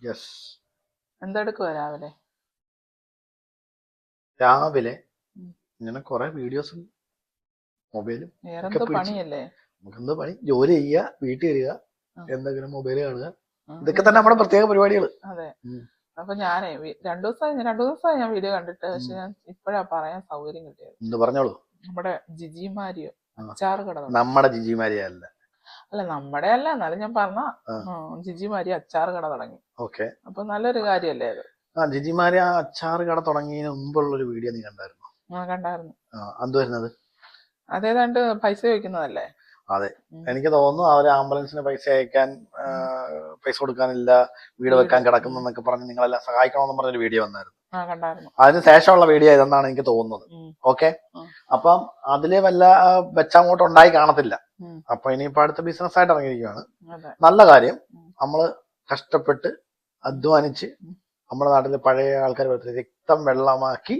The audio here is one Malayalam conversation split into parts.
യെസ് എന്തെടുക്കുവാ രാവിലെ? രാവിലെ. ഇങ്ങനെ കുറെ വീഡിയോസും മൊബൈലും വേറെന്തോ പണിയല്ലേ? പണി? ജോലി ചെയ്യുക വീട്ടിൽ വരിക. എന്തെങ്കിലും മൊബൈൽ കാണുക. ഇതൊക്കെ തന്നെ നമ്മുടെ പ്രത്യേക പരിപാടികൾ അതെ. അപ്പൊ ഞാനേ രണ്ടു ദിവസമായി രണ്ടു ദിവസമായി ഞാൻ വീഡിയോ കണ്ടിട്ട് പക്ഷെ ഞാൻ ഇപ്പഴാ പറയാൻ സൗകര്യം കിട്ടിയത്. പറഞ്ഞോളൂ? നമ്മുടെ ജിജി മാരിയോ. അച്ചാറ് കട. നമ്മുടെ ജിജിമാരിയല്ല. അല്ല നമ്മുടെ അല്ല എന്നാലും ഞാൻ പറഞ്ഞ ജിജിമാരി ജിജി മാരി അച്ചാറ് കട തുടങ്ങി. ഓക്കെ. അപ്പൊ നല്ലൊരു കാര്യല്ലേ അത്? ആ ജിജിമാരി ആ അച്ചാറ് കട തുടങ്ങിയതിന് മുമ്പുള്ള ഒരു വീഡിയോ നീ കണ്ടായിരുന്നു? ആ കണ്ടായിരുന്നു. എന്ത് വരുന്നത്? അതേതാണ്ട് പൈസ ചോദിക്കുന്നതല്ലേ? അതെ. എനിക്ക് തോന്നുന്നു അവർ ആംബുലൻസിന് പൈസ അയക്കാൻ പൈസ കൊടുക്കാനില്ല വീട് വീട്. വെക്കാൻ കിടക്കുന്നു എന്നൊക്കെ പറഞ്ഞ് നിങ്ങളെല്ലാം സഹായിക്കണമെന്ന് പറഞ്ഞൊരു വീഡിയോ വന്നായിരുന്നു. ആ കണ്ടായിരുന്നു. അതിന് ശേഷമുള്ള വീഡിയോ ഇതെന്നാണ് എനിക്ക് തോന്നുന്നത്. ഓക്കെ? അപ്പം അതിൽ വല്ല വെച്ചങ്ങോട്ട് ഉണ്ടായി കാണത്തില്ല. അപ്പൊ ഇനിയിപ്പോ അടുത്ത ബിസിനസ് ആയിട്ട് ഇറങ്ങിയിരിക്കുകയാണ് നല്ല കാര്യം. നമ്മൾ കഷ്ടപ്പെട്ട് അധ്വാനിച്ച് നമ്മുടെ നാട്ടിലെ പഴയ ആൾക്കാർ രക്തം വെള്ളമാക്കി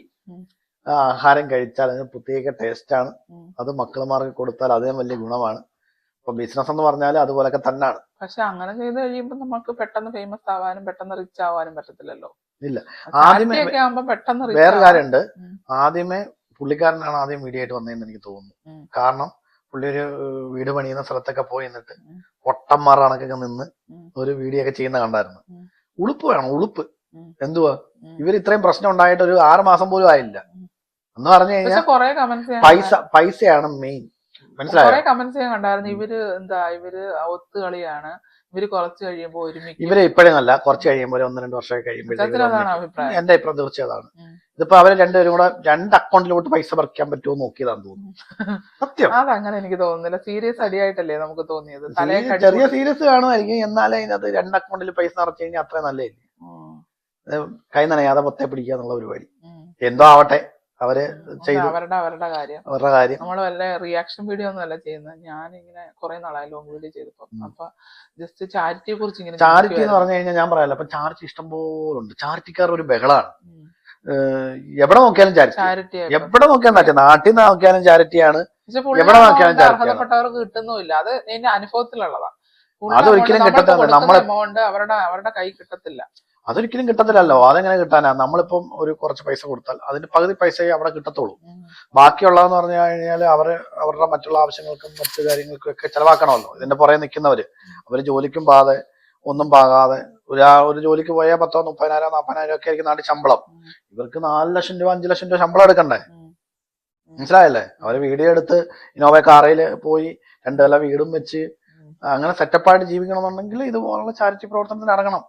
ആഹാരം കഴിച്ചാൽ അതിന് പ്രത്യേക ടേസ്റ്റ് ആണ് അത് മക്കളുമാർക്ക് കൊടുത്താൽ അതിനും വലിയ ഗുണമാണ്. അപ്പൊ ബിസിനസ് എന്ന് പറഞ്ഞാൽ അതുപോലൊക്കെ തന്നെയാണ് പക്ഷെ അങ്ങനെ ചെയ്ത് കഴിയുമ്പോൾ നമുക്ക് പെട്ടെന്ന് ഫേമസ് ആവാനും പെട്ടെന്ന് റിച്ച് ആവാനും പറ്റത്തില്ലല്ലോ. ഇല്ല. ആദ്യമേ വേറെ. കാര്യമുണ്ട്. ആദ്യമേ പുള്ളിക്കാരനാണ് ആദ്യം വീടിയായിട്ട് ആയിട്ട് വന്നതെന്ന് എനിക്ക് തോന്നുന്നു. കാരണം പുള്ളി ഒരു വീട് പണിയുന്ന സ്ഥലത്തൊക്കെ പോയി നിന്നിട്ട് ഒട്ടന്മാർ കണക്കൊക്കെ നിന്ന് ഒരു വീഡിയോ ഒക്കെ ചെയ്യുന്ന കണ്ടായിരുന്നു. ഉളുപ്പ് വേണം ഉളുപ്പ്. എന്തുവാ? ഇവർ ഇത്രയും പ്രശ്നം ഉണ്ടായിട്ട് ഒരു ആറ് മാസം പോലും ആയില്ല. എന്ന് പറഞ്ഞു കഴിഞ്ഞാൽ പൈസ പൈസയാണ് മെയിൻ മനസ്സിലായോ? കമന്റ്സ് ഞാൻ കണ്ടായിരുന്നു. ഇവർ എന്താ ഇവർ ഒത്തുകളിയാണ് ഇവർ കുറച്ച് കഴിയുമ്പോ ഒരുമിക്കും ഇവരെ ഇപ്പഴും അല്ല കുറച്ച് കഴിയുമ്പോൾ ഒന്ന് രണ്ട് വർഷമൊക്കെ കഴിയുമ്പോൾ എന്റെ അഭിപ്രായം തീർച്ചയായതാണ്. ഇതിപ്പോ അവർ രണ്ടുപേരും കൂടെ രണ്ട് അക്കൗണ്ടിലോട്ട് പൈസ പറിക്കാൻ പറ്റുമോ നോക്കിയതാന്ന് തോന്നുന്നു. സത്യം. അതങ്ങനെ എനിക്ക് തോന്നുന്നില്ല. സീരിയസ് അടിയായിട്ടല്ലേ നമുക്ക് തോന്നിയത്? ചെറിയ സീരിയസ് കാണുമായിരിക്കും. എന്നാലേ അതിനകത്ത് രണ്ട് അക്കൗണ്ടിൽ പൈസ നിറച്ചു കഴിഞ്ഞാൽ അത്രയും നല്ലതല്ലേ. കൈ നനയാതെ പൊത്തെ പിടിക്കുക എന്നുള്ള പരിപാടി. എന്തോ ആവട്ടെ. അവർ ചെയ്തു അവരുടെ അവരുടെ കാര്യം. അവരുടെ കാര്യം. നമ്മൾ വല്ല റിയാക്ഷൻ വീഡിയോ ഒന്നും അല്ല ചെയ്യുന്നത്. ഞാൻ ഇങ്ങനെ കുറെ നാളായി ലോങ് വീഡിയോ ചെയ്തപ്പോ. അപ്പൊ ജസ്റ്റ് ചാരിറ്റിയെ കുറിച്ച് ഇങ്ങനെ ചാരിറ്റി എന്ന്. പറഞ്ഞു കഴിഞ്ഞാൽ ഞാൻ പറയാലോ അപ്പൊ ചാരിറ്റി ഇഷ്ടം പോലെ ഉണ്ട് ചാരിറ്റിക്കാർ ഒരു ബഹളാണ്. എവിടെ നോക്കിയാലും ചാരിറ്റി എവിടെ നോക്കിയാലും ചാരിറ്റി നാട്ടിൽ നിന്ന് നോക്കിയാലും ചാരിറ്റിയാണ് എവിടെ നോക്കിയാലും. അർഹതപ്പെട്ടവർക്ക് കിട്ടുന്നില്ല അത് എന്റെ അനുഭവത്തിലുള്ളതാണ് അത് ഒരിക്കലും കിട്ടത്തില്ല. നമ്മളെ- അവരുടെ അവരുടെ കൈ കിട്ടത്തില്ല. അതൊരിക്കലും കിട്ടത്തില്ലല്ലോ. അതെങ്ങനെ കിട്ടാനാ? നമ്മളിപ്പം ഒരു കുറച്ച് പൈസ കൊടുത്താൽ അതിന്റെ പകുതി പൈസയെ അവിടെ കിട്ടത്തുള്ളൂ. ബാക്കിയുള്ളതെന്ന് പറഞ്ഞു കഴിഞ്ഞാൽ അവർ അവരുടെ മറ്റുള്ള ആവശ്യങ്ങൾക്കും മറ്റു കാര്യങ്ങൾക്കും ഒക്കെ ചെലവാക്കണമല്ലോ. ഇതിന്റെ പുറകെ നിൽക്കുന്നവര് അവർ ജോലിക്കും പാതെ ഒന്നും പാകാതെ ഒരു ഒരു ജോലിക്ക് പോയാൽ പത്തോ മുപ്പതിനായിരം നാൽപ്പതിനായിരം ഒക്കെ ആയിരിക്കും നാട്ടിൽ ശമ്പളം. ഇവർക്ക് നാല് ലക്ഷം രൂപ അഞ്ചു ലക്ഷം രൂപ ശമ്പളം എടുക്കണ്ടേ? മനസ്സിലായല്ലേ? അവർ വീഡിയോ എടുത്ത് ഇന്നോവ കാറയിൽ പോയി രണ്ടു വീടും വെച്ച്. അങ്ങനെ സെറ്റപ്പായിട്ട് ജീവിക്കണമെന്നുണ്ടെങ്കിൽ ഇതുപോലുള്ള ചാരിറ്റി പ്രവർത്തനത്തിന് ഇറങ്ങണം.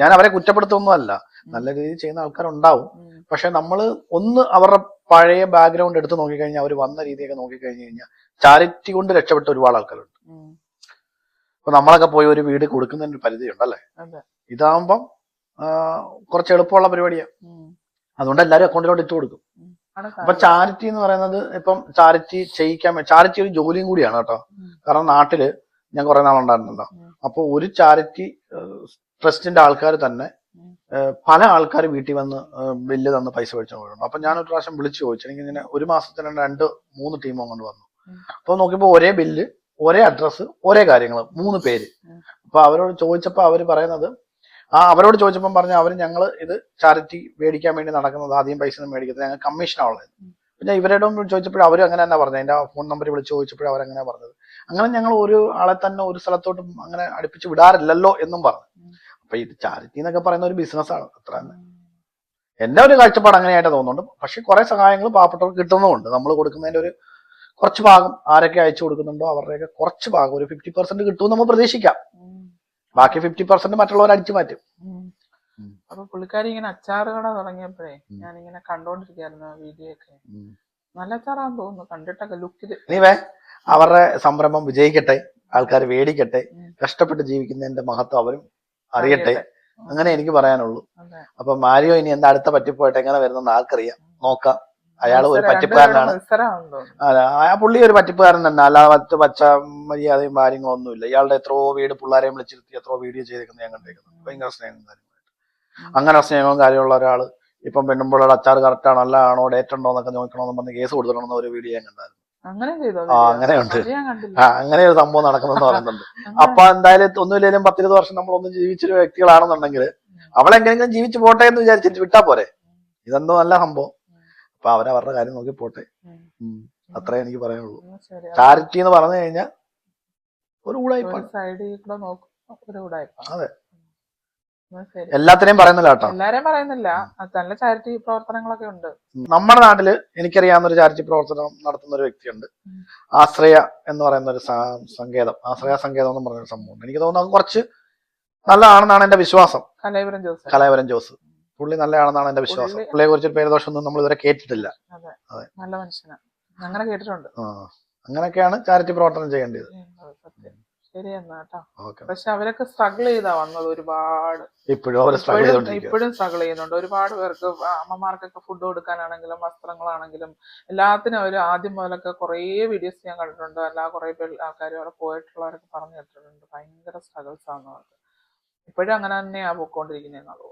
ഞാൻ അവരെ കുറ്റപ്പെടുത്തൊന്നുമല്ല നല്ല രീതിയിൽ ചെയ്യുന്ന ആൾക്കാരുണ്ടാവും. ഉണ്ടാവും പക്ഷെ നമ്മൾ ഒന്ന് അവരുടെ പഴയ ബാക്ക്ഗ്രൗണ്ട് എടുത്ത് നോക്കിക്കഴിഞ്ഞാൽ അവർ വന്ന രീതിയൊക്കെ നോക്കിക്കഴിഞ്ഞ് കഴിഞ്ഞാൽ ചാരിറ്റി കൊണ്ട് രക്ഷപ്പെട്ട ഒരുപാട് ആൾക്കാരുണ്ട്. ഇപ്പൊ നമ്മളൊക്കെ പോയി ഒരു വീട് കൊടുക്കുന്നതിന് ഒരു പരിധിയുണ്ട് അല്ലേ ഇതാവുമ്പം ഇതാകുമ്പം കുറച്ച് എളുപ്പമുള്ള പരിപാടിയാണ് അതുകൊണ്ട് എല്ലാവരും അക്കൗണ്ടിലോട്ട് ഇട്ട് കൊടുക്കും. അപ്പൊ ചാരിറ്റി എന്ന് പറയുന്നത് ഇപ്പം ചാരിറ്റി ചെയ്യിക്കാൻ ചാരിറ്റി ഒരു ജോലിയും കൂടിയാണ് കേട്ടോ. കാരണം നാട്ടിൽ ഞാൻ കുറെ നാളുണ്ടായിരുന്നല്ലോ. അപ്പോൾ അപ്പൊ ഒരു ചാരിറ്റി ട്രസ്റ്റിന്റെ ആൾക്കാർ തന്നെ പല ആൾക്കാർ വീട്ടിൽ വന്ന് ബില്ല് തന്ന് പൈസ മേടിച്ചു പോയിട്ടുണ്ട് അപ്പൊ ഞാൻ ഒരു പ്രാവശ്യം വിളിച്ചു ചോദിച്ചു. എനിക്ക് ഇങ്ങനെ ഒരു മാസത്തിന് രണ്ട് മൂന്ന് ടീം അങ്ങോട്ട് വന്നു. അപ്പോൾ അപ്പൊ നോക്കിയപ്പോ ഒരേ ബില്ല് ഒരേ അഡ്രസ്സ് ഒരേ കാര്യങ്ങൾ മൂന്ന് പേര്. അപ്പൊ അവരോട് ചോദിച്ചപ്പോ അവർ പറയുന്നത് ആ അവരോട് ചോദിച്ചപ്പം പറഞ്ഞ അവർ ഞങ്ങൾ ഇത് ചാരിറ്റി മേടിക്കാൻ വേണ്ടി നടക്കുന്നത് ആദ്യം പൈസ ഒന്നും മേടിക്കുന്നത് ഞങ്ങൾ കമ്മീഷനാണ് ഉള്ളത്. പിന്നെ ഇവരോടും ചോദിച്ചപ്പോഴും അവരും അങ്ങനെ തന്നെ പറഞ്ഞത് എന്റെ ഫോൺ നമ്പർ വിളിച്ച് ചോദിച്ചപ്പോഴും അവരങ്ങനെ പറഞ്ഞത്. അങ്ങനെ ഞങ്ങൾ ഒരു ആളെ തന്നെ ഒരു സ്ഥലത്തോട്ടും അങ്ങനെ അടുപ്പിച്ച് വിടാറില്ലല്ലോ എന്നും പറഞ്ഞു. അപ്പൊ ഇത് ചാരിറ്റി എന്നൊക്കെ പറയുന്ന ഒരു ബിസിനസ്സാണ് അത്ര തന്നെ. എന്റെ ഒരു കാഴ്ചപ്പാട് അങ്ങനെയായിട്ട് തോന്നുന്നുണ്ട് പക്ഷെ കുറെ സഹായങ്ങൾ പാവപ്പെട്ടവർക്ക് കിട്ടുന്നുമുണ്ട് നമ്മൾ കൊടുക്കുന്നതിന്റെ ഒരു കുറച്ച് ഭാഗം ആരൊക്കെ അയച്ചു കൊടുക്കുന്നുണ്ടോ അവരുടെയൊക്കെ കുറച്ച് ഭാഗം ഒരു ഫിഫ്റ്റി പെർസെന്റ് കിട്ടുമെന്ന് നമ്മൾ പ്രതീക്ഷിക്കാം ബാക്കി ഫിഫ്റ്റി പെർസെന്റ് മറ്റുള്ളവർ അടിച്ചു മാറ്റും. അപ്പൊ പുള്ളിക്കാരി ഇങ്ങനെ അച്ചാറുകട തുടങ്ങിയപ്പോഴേ. ഞാൻ ഇങ്ങനെ കണ്ടോണ്ടിരിക്കായിരുന്നു വീഡിയോ ഒക്കെ നല്ല അച്ചാറാന്ന് തോന്നുന്നു. കണ്ടിട്ടൊക്കെ ലുക്കിൽ നീവേ അവരുടെ സംരംഭം വിജയിക്കട്ടെ ആൾക്കാർ വേടിക്കട്ടെ കഷ്ടപ്പെട്ട് ജീവിക്കുന്നതിന്റെ മഹത്വം അവരും അറിയട്ടെ. അങ്ങനെ എനിക്ക് പറയാനുള്ളൂ. അപ്പൊ മാരിയോ ഇനി എന്താ അടുത്ത പറ്റിപ്പോയിട്ട് എങ്ങനെ വരുന്നെന്ന് ആർക്കറിയാം നോക്കാം. അയാൾ ഒരു പറ്റിപ്പുകാരനാണ്. ആ പുള്ളി ഒരു പറ്റിപ്പുകാരൻ തന്നെ. അല്ലാതെ മറ്റു പച്ച മര്യാദയും കാര്യങ്ങളും ഒന്നുമില്ല. ഇയാളുടെ എത്രയോ വീട് പിള്ളേരെയും വിളിച്ചിരുത്തി എത്രയോ വീഡിയോ ചെയ്തേക്കുന്നത് ഞാൻ കണ്ടേക്കുന്നത് ഭയങ്കര സ്നേഹം കാര്യങ്ങളായിട്ട്. അങ്ങനെ സ്നേഹവും കാര്യമുള്ള ഒരാൾ ഇപ്പം പെണ്ണുമ്പോഴുള്ള അച്ചാർ കറക്റ്റ് ആണോ അല്ല ആണോ ഡേറ്റ് ഉണ്ടോ എന്നൊക്കെ നോക്കണമെന്ന് പറഞ്ഞ് കേസ് കൊടുത്തിട്ടുണ്ടെന്ന് ഒരു വീഡിയോ ഞാൻ കണ്ടായിരുന്നു. ആ അങ്ങനെയുണ്ട്. ആ അങ്ങനെ ഒരു സംഭവം നടക്കുന്നെന്ന് പറയുന്നുണ്ട്. അപ്പൊ എന്തായാലും ഒന്നുമില്ലെങ്കിലും പത്തിരുപത് വർഷം നമ്മളൊന്നും ജീവിച്ചൊരു വ്യക്തികളാണെന്നുണ്ടെങ്കിൽ അവളെങ്ങനെയെങ്കിലും ജീവിച്ചു പോട്ടെ എന്ന് വിചാരിച്ചിട്ട് വിട്ടാ പോരെ. ഇതെന്തോ നല്ല സംഭവം. അപ്പൊ അവരവരുടെ കാര്യം നോക്കി പോട്ടെ. അത്രേ എനിക്ക് പറയാനുള്ളൂ. ചാരിറ്റി എന്ന് പറഞ്ഞു കഴിഞ്ഞാൽ ഒരു കൂടായ്പാണ് അതെ. എല്ലാത്തിനെയും പറയുന്നില്ല കേട്ടോ. എല്ലാരെയും പറയുന്നില്ല. നല്ല ചാരിറ്റി പ്രവർത്തനങ്ങളൊക്കെ ഉണ്ട്. നമ്മുടെ നാട്ടിൽ എനിക്കറിയാവുന്ന ഒരു ചാരിറ്റി പ്രവർത്തനം നടത്തുന്ന ഒരു വ്യക്തിയുണ്ട്. ആശ്രയ എന്ന് പറയുന്ന ഒരു സങ്കേതം. ആശ്രയ സങ്കേതം എന്ന് പറയുന്ന സംഭവം എനിക്ക് തോന്നുന്നു കുറച്ച് നല്ലതാണെന്നാണ് എന്റെ വിശ്വാസം. കലൈപുരം ജോസ്. കലാവരം ജോസ്. പുള്ളി നല്ലതാണെന്നാണ് എന്റെ വിശ്വാസം. പുള്ളി- പുള്ളിയെ കുറിച്ച് പേരുദോഷമൊന്നും നമ്മൾ ഇതുവരെ കേട്ടിട്ടില്ല. നല്ല അങ്ങനെ കേട്ടിട്ടുണ്ട്. അങ്ങനെയൊക്കെയാണ് ചാരിറ്റി പ്രവർത്തനം ചെയ്യേണ്ടത്. ശരി എന്നാ കേട്ടോ ഓക്കെ. പക്ഷെ അവരൊക്കെ സ്ട്രഗിൾ ചെയ്താ വന്നത് ഒരുപാട്. ഇപ്പോഴും ഇപ്പോഴും സ്ട്രഗിൾ ചെയ്യുന്നുണ്ട്. ഒരുപാട് പേർക്ക് അമ്മമാർക്കൊക്കെ ഫുഡ് കൊടുക്കാനാണെങ്കിലും വസ്ത്രങ്ങളാണെങ്കിലും എല്ലാത്തിനും അവർ ആദ്യം മുതലൊക്കെ കുറേ വീഡിയോസ് ഞാൻ കണ്ടിട്ടുണ്ട്. എല്ലാ കുറേ പേര് ആൾക്കാർ അവിടെ പോയിട്ടുള്ളവരൊക്കെ പറഞ്ഞു കേട്ടിട്ടുണ്ട്. ഭയങ്കര സ്ട്രഗിൾസ് ആണെന്ന് അവർക്ക്. ഇപ്പോഴും അങ്ങനെ തന്നെയാ പോയിക്കൊണ്ടിരിക്കുന്നതെന്നുള്ളൂ